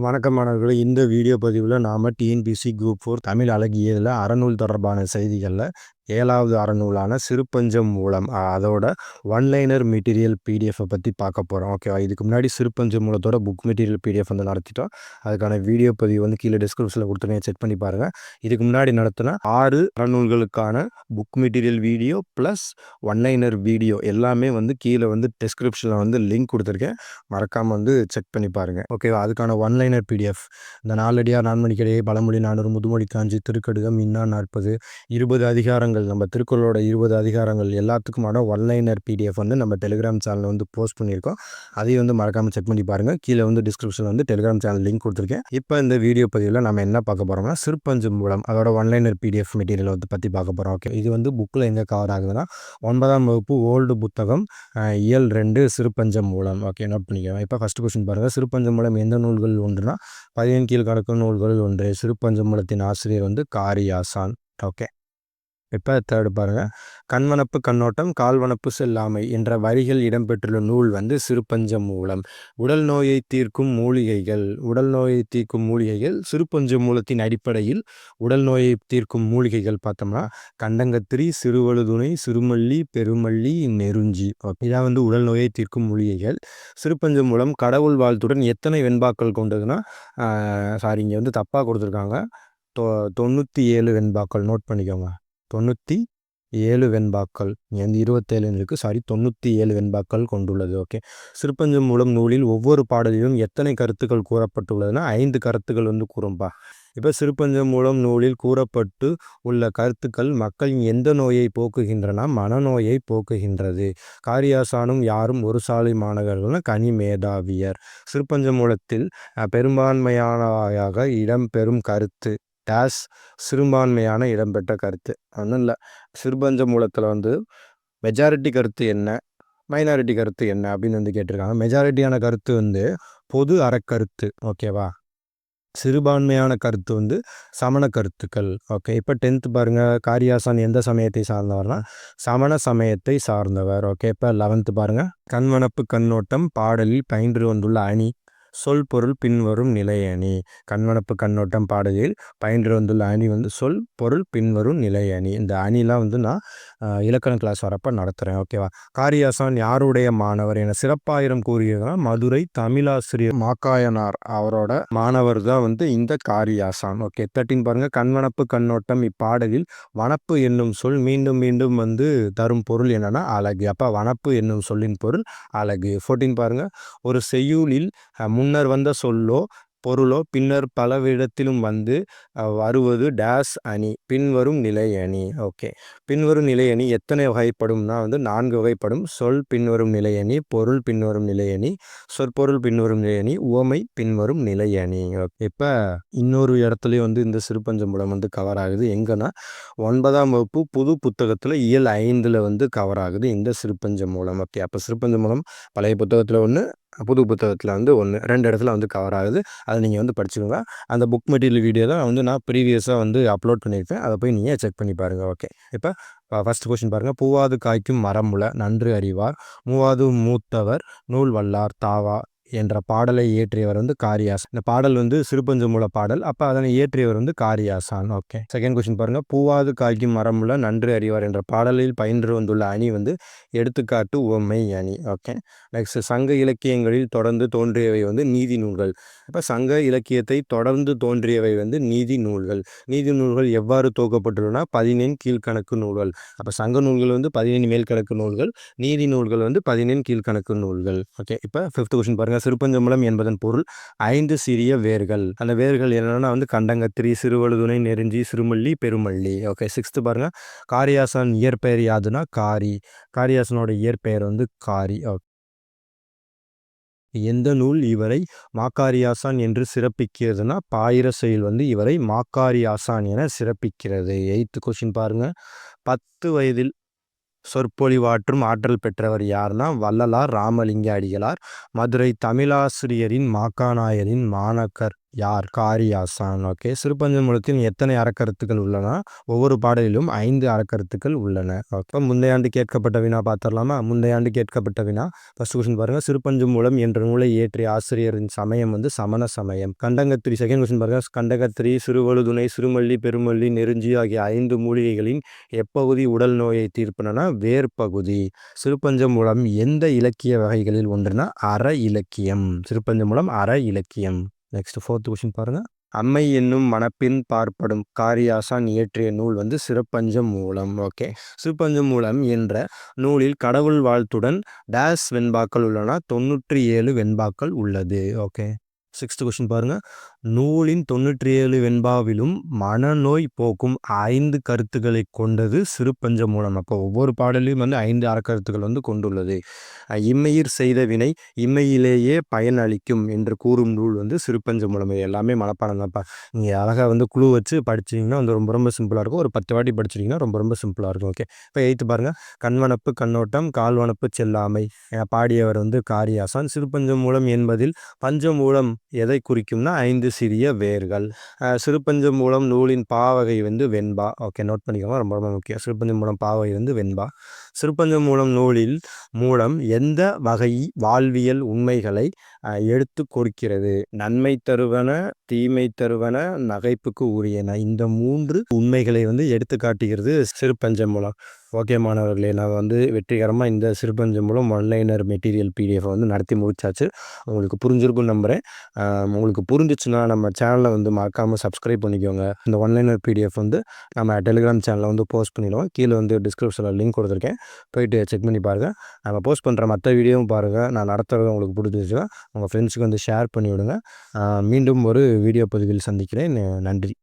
வணக்கம் மாணவர்களே. இந்த வீடியோ பதிவில் நாம் டிஎன்பிசி குரூப் ஃபோர் தமிழ் அழகியதில் அறநூல் தொடர்பான செய்திகளில் ஏழாவது அறநூலான சிறுபஞ்சம் மூலம் அதோட ஒன்லைனர் மெட்டீரியல் பிடிஎஃப்பை பற்றி பார்க்க போகிறோம் ஓகேவா இதுக்கு முன்னாடி சிறுபஞ்சம் மூலத்தோட புக் மெட்டீரியல் பிடிஎஃப் வந்து நடத்திட்டோம். அதுக்கான வீடியோ பதிவு வந்து கீழே டிஸ்கிரிப்ஷனில் கொடுத்துருங்க. செக் பண்ணி பாருங்கள் இதுக்கு முன்னாடி நடத்தின ஆறு அறநூல்களுக்கான book material video plus one liner video எல்லாமே வந்து கீழே வந்து டிஸ்கிரிப்ஷனில் வந்து லிங்க் கொடுத்துருக்கேன். மறக்காமல் வந்து செக் பண்ணி பாருங்கள் ஓகேவா அதுக்கான ஒன்லைனர் பிடிஎஃப் இந்த நாலடியாக நான்மணிக்கிடையே பழமொழி நானூறு முதுமொழி காஞ்சி திருக்கடுகம் இன்னா நாற்பது இருபது அதிகாரங்கள் அதிகாரங்கள் நம்ம திருக்குறளோட இருபது அதிகாரங்கள் எல்லாத்துக்குமான ஒன்லைனர் பிடிஎஃப் வந்து நம்ம டெலிகிராம் சேனலில் வந்து போஸ்ட் பண்ணியிருக்கோம். அதையும் வந்து மறக்காமல் செக் பண்ணி பாருங்கள் கீழே வந்து டிஸ்கிரிப்ஷனில் வந்து டெலிகிராம் சேனல் லிங்க் கொடுத்துருக்கேன். இப்போ இந்த வீடியோ பதிவில் நம்ம என்ன பார்க்க போகிறோம்னா சிற்பஞ்சு மூலம் அதோட ஒன்லைனர் பிடிஎஃப் மெட்டீரியல் வந்து பற்றி பார்க்க போகிறோம் ஓகே இது வந்து புக்கில் எங்கே கவர் ஆகுதுன்னா ஒன்பதாம் வகுப்பு ஓல்டு புத்தகம் இயல் ரெண்டு சிறுபஞ்சம் மூலம். ஓகே நோட் பண்ணிக்கலாம் இப்போ ஃபஸ்ட் கொஸ்டின் பாருங்கள் சிறுபஞ்சம் மூலம் எந்த நூல்கள் ஒன்றுனா கீழ் கடக்கும் நூல்கள் ஒன்று. சிறுபஞ்சம் மூலத்தின் ஆசிரியர் வந்து காரி ஆசான் ஓகே இப்போ தேர்டு பாருங்கள் கண்வனப்பு கண்ணோட்டம் கால்வனப்பு செல்லாமை என்ற வரிகள் இடம்பெற்றுள்ள நூல் வந்து சிறுபஞ்ச மூலம். உடல் நோயை தீர்க்கும் மூலிகைகள் உடல் நோயை தீர்க்கும் மூலிகைகள் சிறுபஞ்ச மூலத்தின் அடிப்படையில் உடல் நோயை தீர்க்கும் மூலிகைகள் பார்த்தோம்னா கண்டங்கத்திரி சிறுவழுதுணை சிறுமல்லி பெருமல்லி நெருஞ்சி. இதான் வந்து உடல் நோயை தீர்க்கும் மூலிகைகள் சிறுபஞ்ச மூலம் கடவுள் வாழ்த்துடன் எத்தனை வெண்பாக்கள் கொண்டதுன்னா சாரி இங்கே வந்து தப்பாக கொடுத்துருக்காங்க. தொ தொண்ணூற்றி ஏழு வெண்பாக்கள். நோட் பண்ணிக்கோங்க. தொண்ணூற்றி ஏழு வெண்பாக்கள். எந்த இருபத்தேழு இருக்குது சாரி தொண்ணூற்றி ஏழு வெண்பாக்கள் கொண்டுள்ளது. ஓகே சிறுபஞ்சம் மூலம் நூலில் ஒவ்வொரு பாடலிலும் எத்தனை கருத்துக்கள் கூறப்பட்டுள்ளதுன்னா ஐந்து கருத்துக்கள் வந்து கூறும்பா. இப்போ சிறுபஞ்சம் மூலம் நூலில் கூறப்பட்டு உள்ள கருத்துக்கள் மக்களின் எந்த நோயை போக்குகின்றன மனநோயை போக்குகின்றது. காரியாசானும் யாரும் ஒரு சாலை மாணவர்கள்னா கனி மேதாவியர். சிறுபஞ்ச மூலத்தில் பெரும்பான்மையானவாக இடம்பெறும் கருத்து. டேஸ் சிறுபான்மையான இடம்பெற்ற கருத்து. ஒன்றும் இல்லை. சிறுபஞ்ச மூலத்தில் வந்து மெஜாரிட்டி கருத்து என்ன? மைனாரிட்டி கருத்து என்ன? அப்படின்னு வந்து கேட்டிருக்காங்க. மெஜாரிட்டியான கருத்து வந்து பொது அறக்கருத்து ஓகேவா சிறுபான்மையான கருத்து வந்து சமண கருத்துக்கள் ஓகே இப்போ டென்த்து பாருங்கள் காரியாசான் எந்த சமயத்தை சார்ந்தவர்னா சமண சமயத்தை சார்ந்தவர் ஓகே இப்போ லெவன்த்து பாருங்கள் கண்வனப்பு கண்ணோட்டம் பாடலில் பயின்று வந்துள்ள அணி சொல் பொருள் பின்வரும் நிலையணி. கண்வனப்பு கண்ணோட்டம் பாடலில் பயின்று வந்துள்ள அணி வந்து சொல் பொருள் பின்வரும் நிலையணி. இந்த அணிலாம் வந்து நான் இலக்கண கிளாஸ் வரப்போ நடத்துகிறேன் ஓகேவா காரியாசான் யாருடைய மாணவர் என சிறப்பாயிரம் கூறியதுனா மதுரை தமிழாசிரியர் மாக்காயனார் அவரோட மாணவர் தான் வந்து இந்த காரியாசான். ஓகே தேர்ட்டின் பாருங்கள் கண்வனப்பு கண்ணோட்டம் இப்பாடலில் வனப்பு என்னும் சொல் மீண்டும் மீண்டும் வந்து தரும் பொருள் என்னென்னா அழகு. அப்போ வனப்பு என்னும் சொல்லின் பொருள் அழகு. ஃபோர்டீன் பாருங்க. ஒரு செய்யுளில் முன்னர் வந்த சொல்லோ பொருளோ பின்னர் பலவிடத்திலும் வந்து வருவது டேஸ் அணி பின்வரும் நிலை அணி. ஓகே. பின்வரும் நிலை அணி எத்தனை வகைப்படும்னா வந்து நான்கு வகைப்படும். சொல் பின்வரும் நிலை அணி பொருள் பின்வரும் நிலை அணி சொற்பொருள் பின்வரும் நிலை அணி உவமை பின்வரும் நிலை அணி. இப்போ இன்னொரு இடத்துலையும் வந்து இந்த சிறுபஞ்சம்புலம் வந்து கவர் ஆகுது. எங்கன்னா ஒன்பதாம் வகுப்பு புது புத்தகத்தில் இயல் ஐந்தில் வந்து கவர் ஆகுது இந்த சிறுபஞ்சம் மூலம் ஓகே. அப்போ சிறுபஞ்சம் மூலம் பழைய புத்தகத்தில் ஒன்று புது புத்தகத்தில் வந்து ஒன்று ரெண்டு இடத்துல வந்து கவர் ஆகுது. அதை நீங்கள் வந்து படிச்சுக்கோங்க. அந்த புக் மெட்டீரியல் வீடியோ தான் வந்து நான் ப்ரீவியஸாக வந்து அப்லோட் பண்ணியிருக்கேன். அதை போய் நீங்கள் செக் பண்ணி பாருங்கள் ஓகே இப்போ ஃபஸ்ட் கொஷின் பாருங்கள் பூவாது காய்க்கும் மரமுல நன்று அறிவார். மூவாது மூத்தவர் நூல் வல்லார் தாவா என்ற பாடலை இயற்றியவர் வந்து காரியாஸ். இந்த பாடல் வந்து சிறுபஞ்சு மூல பாடல். அப்போ அதனை இயற்றியவர் வந்து காரியாசான். ஓகே. செகண்ட் கொஸ்டின் பாருங்கள் பூவாது காய்க்கும் மரமுள்ள நன்று அறிவார் என்ற பாடலில் பயின்று வந்துள்ள அணி வந்து எடுத்துக்காட்டு உவமை அணி. ஓகே. நெக்ஸ்ட் சங்க இலக்கியங்களில் தொடர்ந்து தோன்றியவை வந்து நீதி நூல்கள். இப்போ சங்க இலக்கியத்தை தொடர்ந்து தோன்றியவை வந்து நீதி நூல்கள். நீதி நூல்கள் எவ்வாறு துவக்கப்பட்டுள்ளன பதினேன் கீழ்கணக்கு நூல்கள். அப்போ சங்க நூல்கள் வந்து பதினேழு மேல்கணக்கு நூல்கள். நீதி நூல்கள் வந்து பதினேழு கீழ்கணக்கு நூல்கள். ஓகே. இப்போ ஃபிஃப்த் கொஸ்டின் பாருங்கள் சிறுபஞ்சமலம் என்பதன் பொருள் ஐந்து சிறிய வேர்கள். அந்த வேர்கள் என்னென்னா வந்து கண்டங்கத்திரி சிறுவழுதுணை நெருஞ்சி சிறுமல்லி பெருமல்லி. ஓகே சிக்ஸ்த்து பாருங்கள் காரியாசன் இயற்பெயர் யாதுன்னா காரி. காரியாசனோட இயற்பெயர் வந்து காரி. ஓகே எந்த நூல் இவரை மாக்காரியாசான் என்று சிறப்பிக்கிறதுனா பாயிர செயல் வந்து இவரை மாக்காரியாசான் என சிறப்பிக்கிறது. எயித்து கொஸ்டின் பாருங்கள் பத்து வயதில் சொற்பொழிவாற்றும் ஆற்றல் பெற்றவர் யார்னா வள்ளலார் ராமலிங்க அடிகளார் மதுரை தமிழாசிரியரின் மாக்காநாயரின் மாணக்கர். யார்? காரியாசான் ஓகே. சிறுபஞ்சம் மூலத்தில் எத்தனை அறக்கருத்துக்கள் உள்ளன? ஒவ்வொரு பாடலிலும் ஐந்து அறக்கருத்துக்கள் உள்ளன. ஓகே. முந்தைய ஆண்டு கேட்கப்பட்ட வினா பார்த்துடலாமா முந்தைய ஆண்டு கேட்கப்பட்ட வினா. ஃபர்ஸ்ட் கொஸ்டின் பாருங்கள் சிறுபஞ்சம் மூலம் என்ற நூலை இயற்றிய ஆசிரியரின் சமயம் வந்து சமண சமயம். கண்டங்கத்திரி செகண்ட் கொஸ்டின் பாருங்க. கண்டகத்திரி சிறுவழுதுணை சிறுமல்லி பெருமல்லி நெருஞ்சி ஆகிய ஐந்து மூலிகைகளின் எப்பகுதி உடல் நோயை தீர்ப்பனா வேர்பகுதி. சிறுபஞ்சம் மூலம் எந்த இலக்கிய வகைகளில் ஒன்றுனா? அற இலக்கியம். சிறுபஞ்சம் மூலம் அற இலக்கியம். நெக்ஸ்ட் ஃபோர்த் கொஸ்டின் பாருங்கள் அம்மை என்னும் மனப்பின் பார்ப்படும் காரியாசான் இயற்றிய நூல் வந்து சிறப்பஞ்சம் மூலம். ஓகே சிறப்பஞ்சம் மூலம் என்ற நூலில் கடவுள் வாழ்த்துடன் டேஸ் வெண்பாக்கள் உள்ளன. தொண்ணூற்றி ஏழு வெண்பாக்கள் உள்ளது. ஓகே சிக்ஸ்த் கொஸ்டின் பாருங்கள் நூலின் தொண்ணூற்றி ஏழு வெண்பாவிலும் மனநோய் போக்கும் ஐந்து கருத்துக்களை கொண்டது சிறுபஞ்ச மூலம். அப்போ ஒவ்வொரு பாடலையும் வந்து ஐந்து அறக்கருத்துக்கள் வந்து கொண்டுள்ளது. இம்மையிர் செய்த வினை இம்மையிலேயே பயன் அளிக்கும் என்று கூறும் நூல் வந்து சிறுபஞ்ச மூலம். எல்லாமே மனப்பாடம் தான்ப்பா. நீங்கள் அழகாக வந்து குழு வச்சு படிச்சிங்கன்னா வந்து ரொம்ப ரொம்ப சிம்பிளாக இருக்கும். ஒரு பத்து வாட்டி படிச்சிட்டிங்கன்னா ரொம்ப ரொம்ப சிம்பிளாக இருக்கும். ஓகே. இப்போ எய்த்து பாருங்கள் கண்வனப்பு கண்ணோட்டம் கால்வனப்பு செல்லாமை பாடியவர் வந்து காரியாசான். சிறுபஞ்சம் மூலம் என்பதில் பஞ்சமூலம் எதை குறிக்கும்னா ஐந்து சிறிய வேர்கள். சிறுபஞ்சம் மூலம் நூலின் பாவகை வந்து வெண்பா. ஓகே நோட் பண்ணிக்கோங்க. ரொம்ப ரொம்ப முக்கியம். சிறுபஞ்சம் மூலம் பாவகை வந்து வெண்பா. சிறுபஞ்சம் மூலம் நூலில் மூலம் எந்த வகை வாழ்வியல் உண்மைகளை எடுத்து கொடுக்கிறது? நன்மை தருவன தீமை தருவன நகைப்புக்கு உரியன. இந்த மூன்று உண்மைகளை வந்து எடுத்து காட்டுகிறது சிறுபஞ்சம் மூலம். ஓகே மாணவர்களே நான் வந்து வெற்றிகரமாக இந்த சிறுபஞ்சம் மூலம் ஒன்லைனர் மெட்டீரியல் பிடிஎஃப் வந்து நடத்தி முடிச்சாச்சு. உங்களுக்கு புரிஞ்சிருக்கும்னு நம்புகிறேன் உங்களுக்கு புரிஞ்சிச்சுன்னா நம்ம சேனலை வந்து மறக்காமல் சப்ஸ்கிரைப் பண்ணிக்கோங்க. இந்த ஒன்லைனர் பிடிஎஃப் வந்து நம்ம டெலிகிராம் சேனலில் வந்து போஸ்ட் பண்ணிடுவோம். கீழே வந்து டிஸ்கிரிப்ஷனில் லிங்க் கொடுத்துருக்கேன். போயிட்டு செக் பண்ணி பாருங்கள் நம்ம போஸ்ட் பண்ணுற மற்ற வீடியோவும் பாருங்கள் நான் நடத்துறது உங்களுக்கு பிடிச்சிச்சுன்னா உங்கள் ஃப்ரெண்ட்ஸுக்கு வந்து ஷேர் பண்ணி விடுங்க மீண்டும் ஒரு வீடியோ பதிவில் சந்திக்கிறேன். நன்றி.